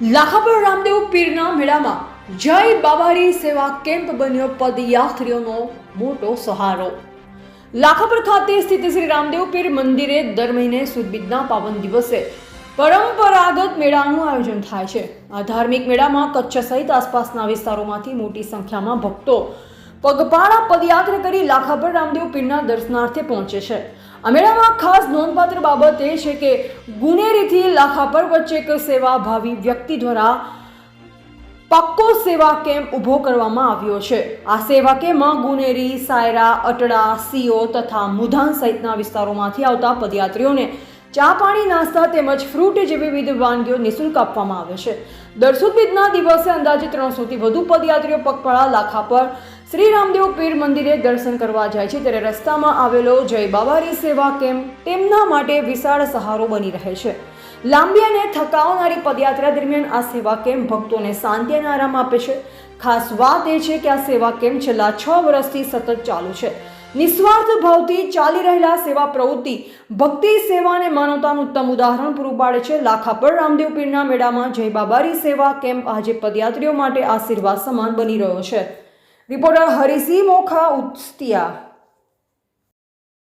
લાખાપર રામદેવ પીરના મેળામાં જય બાબારી સેવા કેમ્પ બન્યો પદયાત્રીઓનો મોટો સહારો. લાખાપર ખાતે સ્થિત શ્રી રામદેવ પીર મંદિરે દર મહિને સુદ પાવન દિવસે પરંપરાગત મેળાનું આયોજન થાય છે. આ ધાર્મિક મેળામાં કચ્છ સહિત આસપાસના વિસ્તારોમાંથી મોટી સંખ્યામાં ભક્તો પગપાળા પદયાત્રા કરી લાખાપર રામદેવ પીરના દર્શનાર્થે પહોંચે છે. આ ખાસ નોંધપાત્ર બાબત એ છે કે ગુનેરીથી લાખાપર વચ્ચે એક સેવાભાવી વ્યક્તિ દ્વારા પાક્કો સેવા કેમ્પ ઊભો કરવામાં આવ્યો છે. આ સેવા કેમ્પમાં ગુનેરી, સાયરા, અટડા, સીઓ તથા મુધાન સહિતના વિસ્તારોમાંથી આવતા પદયાત્રીઓને ચા પાણી, નાસ્તા તેમજ ફ્રૂટ જેવી વિવિધ વાનગીઓ નિઃશુલ્ક આપવામાં આવે છે. દરસુદ બીજના દિવસે અંદાજે ત્રણસોથી વધુ પદયાત્રીઓ પગપાળા લાખા પર શ્રી રામદેવ પીર મંદિરે દર્શન કરવા જાય છે ત્યારે રસ્તામાં આવેલો જય બાબારી સેવા કેમ્પ તેમના માટે વિશાળ સહારો બની રહે છે. લાંબી અને થકાવનારી પદયાત્રા દરમિયાન આ સેવા કેમ્પ ભક્તોને શાંતિ અને આરામ આપે છે. ખાસ વાત એ છે કે આ સેવા કેમ્પ છેલ્લા છ વર્ષથી સતત ચાલુ છે. નિસ્વાર્થ ભાવથી ચાલી રહેલા સેવા પ્રવૃત્તિ ભક્તિ, સેવા અને માનવતાનું ઉત્તમ ઉદાહરણ પૂરું પાડે છે. લાખાપર રામદેવ પીરના મેળામાં જય બાબારી સેવા કેમ્પ આજે પદયાત્રીઓ માટે આશીર્વાદ સમાન બની રહ્યો છે. રિપોર્ટર હરિસિંહ મોખા ઉસ્તિયા